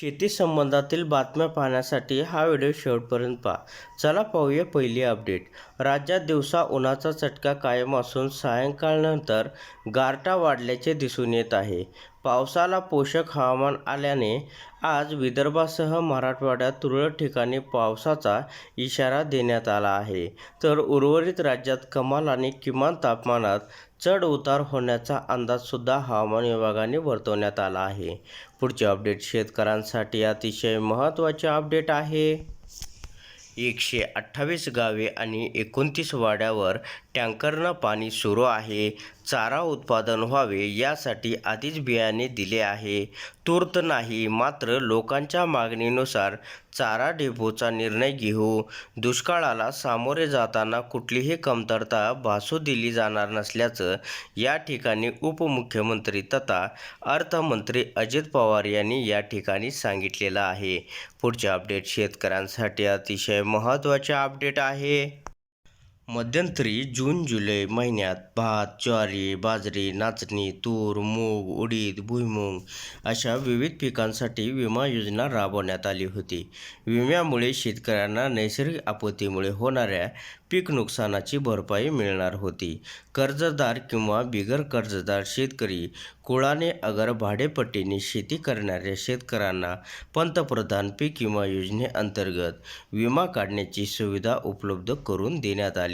शेती संबंधातील बातम्या पाहण्यासाठी हा व्हिडिओ शेवटपर्यंत पहा. चला पाहूया पहिली अपडेट. राज्यात दिवसा उन्हाचा चटका कायम असून सायंकाळनंतर गारठा वाढल्याचे दिसून येत आहे. पावसाला पोषक हवामान आल्याने आज विदर्भासह मराठवाड्यात तुरळक ठिकाणी पावसाचा इशारा देण्यात आला आहे. तर उर्वरित राज्यात कमाल आणि किमान तापमानात चढ उतार होण्याचा अंदाजसुद्धा हवामान विभागाने वर्तवण्यात आला आहे. पुढचे अपडेट शेतकऱ्यांसाठी अतिशय महत्त्वाचे अपडेट आहे. एकशे अठ्ठावीस गावे आणि एकोणतीस वाड्यावर टँकरनं पाणी सुरू आहे. चारा उत्पादन व्हावे यासाठी आधीच बियाणे दिले आहे. तूर्त नाही मात्र लोकांच्या मागणीनुसार चारा डेपोचा निर्णय घेऊ. दुष्काळाला सामोरे जाताना कुठलीही कमतरता भासू दिली जाणार नसल्याचं या ठिकाणी उपमुख्यमंत्री तथा अर्थमंत्री अजित पवार यांनी या ठिकाणी सांगितलेलं आहे. पुढचे अपडेट शेतकऱ्यांसाठी अतिशय महत्त्वाचे अपडेट आहे. मध्यंतरी जून जुलै महिन्यात भात ज्वारी बाजरी नाचणी तूर मूग उडीद भुईमूग अशा विविध पिकांसाठी विमा योजना राबवण्यात आली होती. विम्यामुळे शेतकऱ्यांना नैसर्गिक आपत्तीमुळे होणाऱ्या पीक नुकसानाची भरपाई मिळणार होती. कर्जदार किंवा बिगर कर्जदार शेतकरी कुळाने अगर भाडेपट्टीने शेती करणाऱ्या शेतकऱ्यांना पंतप्रधान पीक विमा योजनेअंतर्गत विमा काढण्याची सुविधा उपलब्ध करून देण्यात आली.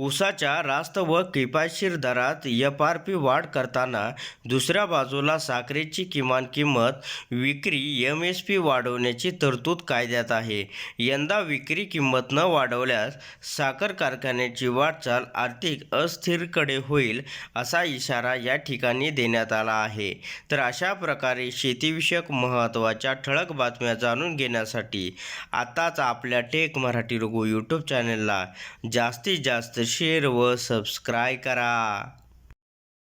ऊसाच्या रास्त व किफायतशीर दरात एफ आर पी वाढ करताना दुसऱ्या बाजूला साखरेची किमान किंमत विक्री एम एस पी वाढवण्याची तरतूद कायद्यात आहे. यंदा विक्री किंमत न वाढवल्यास साखर कारखान्याची वाटचाल आर्थिक अस्थिरकडे होईल असा इशारा या ठिकाणी देण्यात आला आहे. तर अशा प्रकारे शेतीविषयक महत्त्वाच्या ठळक बातम्या जाणून घेण्यासाठी आताच आपल्या टेक मराठी रघु यूट्यूब चॅनलला जास्तीत जास्त शेअर व सबस्क्राय करा.